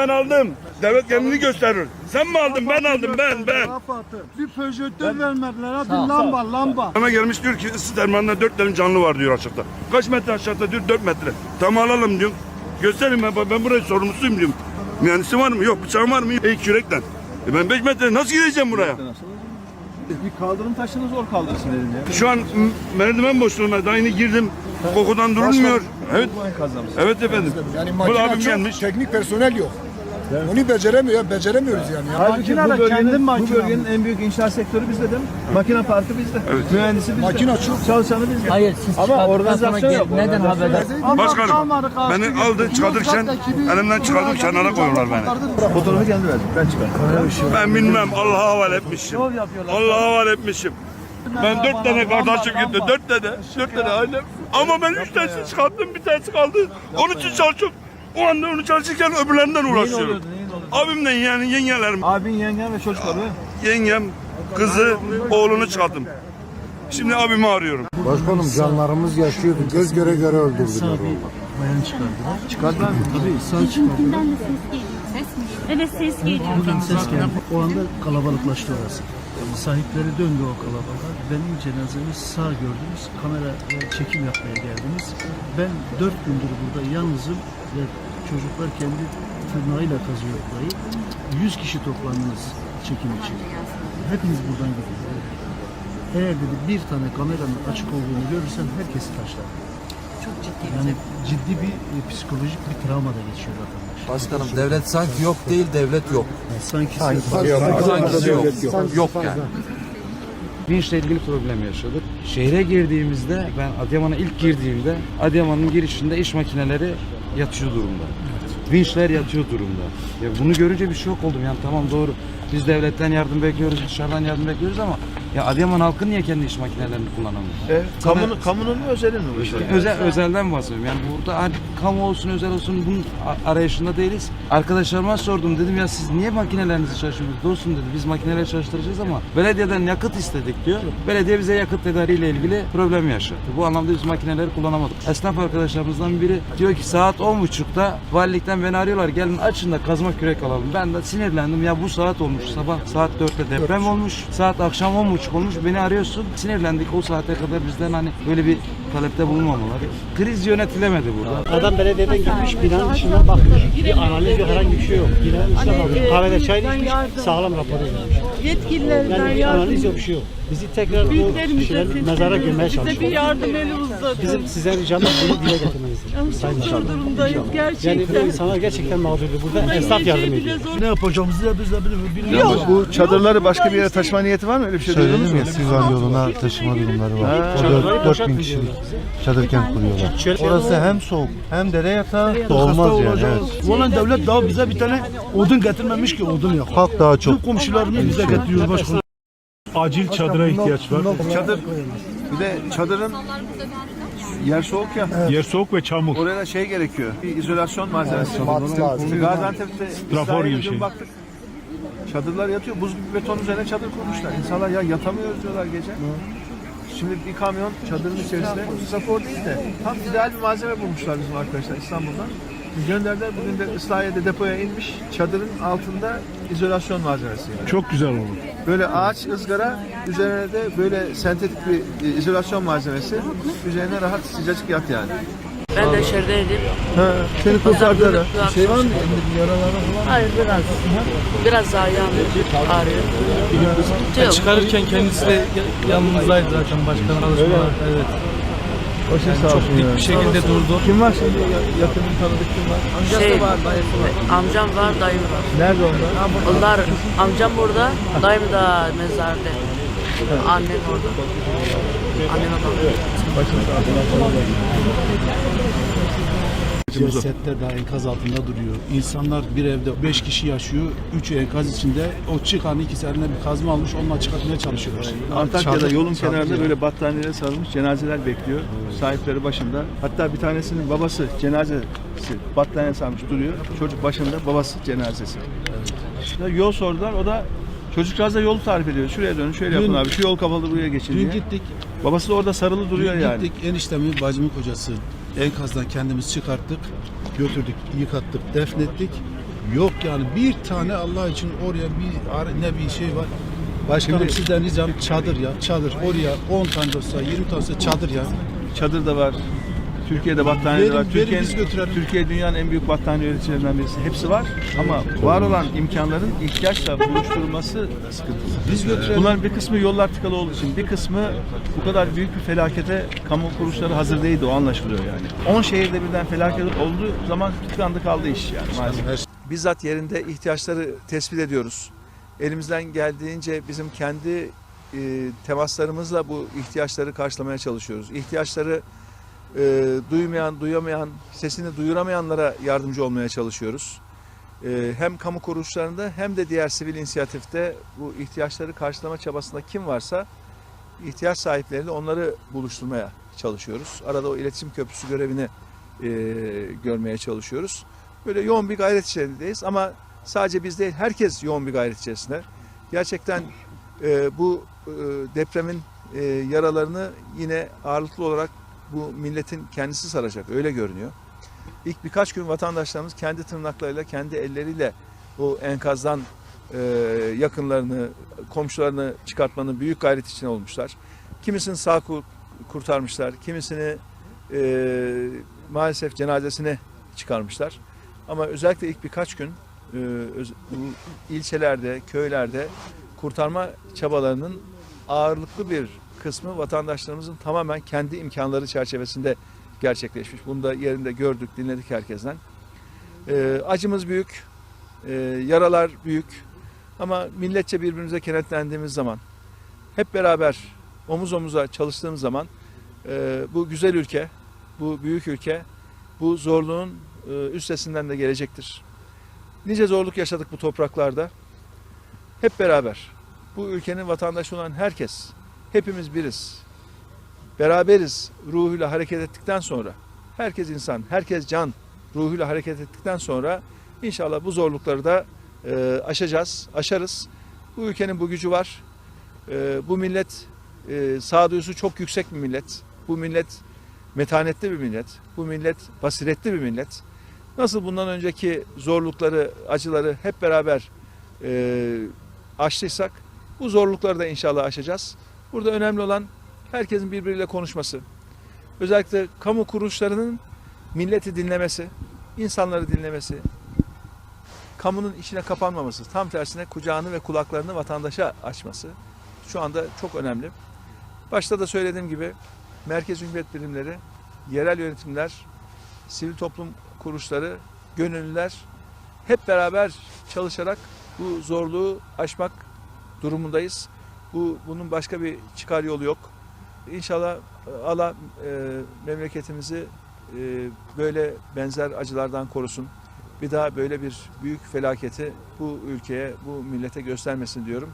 ben aldım. Devlet kendini gösterir. Sen mi aldın? Ben aldım ben ben. Rafat'ı. Bir projektör vermediler ha. Bir lamba lamba. Bana gelmiş diyor ki ısı termalinde dört tane canlı var diyor aşağıda. Kaç metre aşağıda diyor dört metre. Tamam alalım diyorum. Gösterin ben, ben buraya sorumlusuyum diyorum. Mühendisi var mı? Yok. Bıçağım var mı? Ey kürekten. E ben 5 metre nasıl gideceğim buraya? Bir kaldırım taşını zor kaldırsın elim ya. Şu an merdiven boşluğuna daha yeni girdim. Kokudan durulmuyor. Evet. Evet efendim. Yani Bu makine abim çok, gelmiş. teknik personel yok. Onu beceremiyor, beceremiyoruz yani. ya. Halbuki bu bölgenin, bu bölgenin en büyük inşaat sektörü bizde değil mi? Makine parkı bizde. Mühendisi bizde. Makine çok. Çalışanı bizde. Hayır siz Ama organizasyon yok. neden Organizasyon haber yok. Ama Başkanım, beni aldı ekibi elimden çıkardı buraya kenara geldi, koyuyorlar beni. Fotoğrafı kendi verdim. Ben çıkardım. Ben bilmem Allah'a havale etmişim. Allah'a havale etmişim. Ben dört tane kardeşim gitti. Dört tane. Dört tane ailem. Ama ben üç tanesini çıkarttım. Bir tanesi kaldı. Onun için çalışıyorum. O anda onu çalışırken öbürlerinden uğraşıyorum. oluyordu, neyin oluyordu? Abimle yani yengelerim. Abin, yengen ve çocukları. Yengem, kızı, oğlunu çıkarttım. Şimdi abimi arıyorum. Başkanım canlarımız yaşıyordu. Göz göre göre öldürdüler onu. Bayan çıkardılar. Çıkardılar mı? Tabii sağ çıkardılar. Ses mi geliyor? Evet ses geliyor. Buradan ses geldi. O anda kalabalıklaştı orası. Sahipleri döndü o kalabalığa. Benim cenazemi sağ gördünüz. Kamera çekim yapmaya geldiniz. Ben dört gündür burada yalnızım ve çocuklar kendi tırnağıyla kazıyor burayı. Yüz kişi toplandınız çekim için. Hepiniz buradan gidin. Eğer dedi bir tane kameranın açık olduğunu görürsen herkesi taşlar. Çok ciddi. Yani ciddi bir e, psikolojik bir travma da geçiyor vatandaş. Başkanım devlet sanki yok değil devlet yok. Sanki, Sanki yok. Yok yani. Vinçle ilgili problem yaşadık. Şehre girdiğimizde, ben Adıyaman'a ilk girdiğimde Adıyaman'ın girişinde iş makineleri yatıyor durumda. Vinçler yatıyor durumda. Ya bunu görünce bir şok oldum. Yani tamam doğru biz devletten yardım bekliyoruz, dışarıdan yardım bekliyoruz ama ya Adıyaman halkı niye kendi iş makinelerini kullanamıyor? E, kamunun, kamunun mu özelin mi bu işte? Özel, özelden bahsediyorum. Yani burada hani kamu olsun özel olsun bunun arayışında değiliz. Arkadaşlarıma sordum dedim ya siz niye makinelerinizi çalıştırıyorsunuz? Dostum dedi biz makineleri çalıştıracağız ama belediyeden yakıt istedik diyor. Belediye bize yakıt tedariğiyle ilgili problem yaşattı. Bu anlamda biz makineleri kullanamadık. Esnaf arkadaşlarımızdan biri diyor ki saat 10.30'da valilikten beni arıyorlar gelin açın da kazma kürek alalım. Ben de sinirlendim ya bu saat olmuş sabah saat 4'te deprem olmuş saat akşam 10.30 olmuş beni arıyorsun sinirlendik o saate kadar bizden hani böyle bir talepte bulunmamaları. Kriz yönetilemedi burada. Adam belediyeden gitmiş binanın dışına bakmış. Bir analiz yok herhangi bir şey yok. Binanın dışına bakmış. Kahvede çay içmiş. Sağlam rapor yazmış. Yetkililerden Yani bir analiz yok bir şey yok. Bizi tekrar bu kişileri mezara gömmeye Bize bir çalışıyor. yardım eli uzadı. Bizim size ricamız bunu dile getirmenizdir. Sayın Çok zor Başkanım. durumdayız Yani gerçekten. bu insanlar gerçekten mağdurdu. Burada esnaf yardım ediyor. Ne yapacağımızı da biz de bilmiyoruz. Bu çadırları başka bir yere taşıma niyeti var mı? Öyle bir şey duydunuz mu? Söyledim ya Sivan yoluna taşıma durumları var. O Çadırları 4 bin boşaltmayın kişilik diyorlar. çadır kent kuruyorlar. Şöyle- Orası hem soğuk hem dere yatağı Hasta olmaz yani. olacağız. Evet. Ulan devlet daha bize bir tane odun getirmemiş ki odun yok. Halk daha çok. Tüm komşularımız bize getiriyor başkanım. Acil çadıra ihtiyaç var. Çadır. Bir de çadırın yer soğuk ya. Yer soğuk ve çamur. Oraya da şey gerekiyor. Bir izolasyon malzemesi. lazım. İşte Gaziantep'te Trafor İsrail'e gibi dün şey. baktık. Çadırlar yatıyor. Buz gibi beton üzerine çadır kurmuşlar. İnsanlar ya yatamıyoruz diyorlar gece. Şimdi bir kamyon çadırın içerisinde strafor değil de tam ideal bir malzeme bulmuşlar bizim arkadaşlar İstanbul'dan. Gönderdiler bugün de Islahiye'de depoya inmiş. Çadırın altında izolasyon malzemesi. Yani. Çok güzel olur. Böyle ağaç ızgara üzerine de böyle sentetik bir e, izolasyon malzemesi. Üzerine rahat sıcacık yat yani. Ben de şehirdeydim. Ha, seni kurtardılar ha. Bir şey var mı? Hayır biraz. Biraz daha ayağım ağrıyor. Çıkarırken kendisi de yanımızdaydı zaten başkanım. Çalışmalar. Evet. O şey sağ olsun ya. Bir şekilde durdu. Kim var şimdi Ya- yakının tanıdık kim var? Şey, amcam var, dayım var. Nerede onlar? Onlar, amcam burada, dayım da mezarda. Annem orada. Annem orada. Cesetler daha enkaz altında duruyor. İnsanlar bir evde beş kişi yaşıyor. Üç enkaz içinde. O çıkan ikisi eline bir kazma almış. Onunla çıkartmaya çalışıyorlar. Antakya'da yolun çadır kenarında yani. böyle battaniyeler sarılmış cenazeler bekliyor. Sahipleri başında. Hatta bir tanesinin babası cenazesi battaniye sarmış duruyor. Çocuk başında babası cenazesi. İşte yol sordular. O da Çocukcağız da yolu tarif ediyor. Şuraya dönün, şöyle yapın Dün- abi. Şu yol kapalı buraya geçin Dün diye. gittik. Babası da orada sarılı duruyor Dün yani. Gittik eniştemin bacımın kocası enkazdan kendimiz çıkarttık. Götürdük, yıkattık, defnettik. Yok yani bir tane Allah için oraya bir ne bir şey var. Başkanım sizden ricam çadır ya çadır oraya 10 tane olsa 20 tane olsa çadır ya. Çadır da var. Türkiye'de battaniye de Verin, var. Türkiye. Türkiye dünyanın en büyük battaniye üreticilerinden birisi. Hepsi var ama var olan imkanların ihtiyaçla buluşturulması sıkıntılı. Biz götürelim. Bunların bir kısmı yollar tıkalı olduğu için, bir kısmı bu kadar büyük bir felakete kamu kuruluşları hazır değildi, o anlaşılıyor yani. 10 şehirde birden felaket olduğu zaman tıkandı kaldı iş yani maalesef. Bizzat yerinde ihtiyaçları tespit ediyoruz. Elimizden geldiğince bizim kendi e, temaslarımızla bu ihtiyaçları karşılamaya çalışıyoruz. İhtiyaçları e, duymayan, duyamayan, sesini duyuramayanlara yardımcı olmaya çalışıyoruz. E, hem kamu kuruluşlarında hem de diğer sivil inisiyatifte bu ihtiyaçları karşılama çabasında kim varsa ihtiyaç sahipleriyle onları buluşturmaya çalışıyoruz. Arada o iletişim köprüsü görevini e, görmeye çalışıyoruz. Böyle yoğun bir gayret içerisindeyiz ama sadece biz değil herkes yoğun bir gayret içerisinde. Gerçekten e, bu e, depremin e, yaralarını yine ağırlıklı olarak bu milletin kendisi saracak öyle görünüyor. İlk birkaç gün vatandaşlarımız kendi tırnaklarıyla, kendi elleriyle bu enkazdan e, yakınlarını, komşularını çıkartmanın büyük gayret içine olmuşlar. Kimisini sağ kur- kurtarmışlar, kimisini e, maalesef cenazesini çıkarmışlar. Ama özellikle ilk birkaç gün e, ilçelerde, köylerde kurtarma çabalarının ağırlıklı bir kısmı vatandaşlarımızın tamamen kendi imkanları çerçevesinde gerçekleşmiş. Bunu da yerinde gördük, dinledik herkesten. Ee, acımız büyük, e, yaralar büyük ama milletçe birbirimize kenetlendiğimiz zaman, hep beraber omuz omuza çalıştığımız zaman e, bu güzel ülke, bu büyük ülke, bu zorluğun e, üstesinden de gelecektir. Nice zorluk yaşadık bu topraklarda. Hep beraber bu ülkenin vatandaşı olan herkes, hepimiz biriz. Beraberiz ruhuyla hareket ettikten sonra, herkes insan, herkes can ruhuyla hareket ettikten sonra inşallah bu zorlukları da e, aşacağız, aşarız. Bu ülkenin bu gücü var. E, bu millet e, sağduyusu çok yüksek bir millet. Bu millet metanetli bir millet. Bu millet basiretli bir millet. Nasıl bundan önceki zorlukları, acıları hep beraber e, aştıysak bu zorlukları da inşallah aşacağız. Burada önemli olan herkesin birbiriyle konuşması. Özellikle kamu kuruluşlarının milleti dinlemesi, insanları dinlemesi, kamunun içine kapanmaması, tam tersine kucağını ve kulaklarını vatandaşa açması şu anda çok önemli. Başta da söylediğim gibi merkez hükümet birimleri, yerel yönetimler, sivil toplum kuruluşları, gönüllüler hep beraber çalışarak bu zorluğu aşmak durumundayız. Bu bunun başka bir çıkar yolu yok. İnşallah e, Allah e, memleketimizi e, böyle benzer acılardan korusun. Bir daha böyle bir büyük felaketi bu ülkeye, bu millete göstermesin diyorum.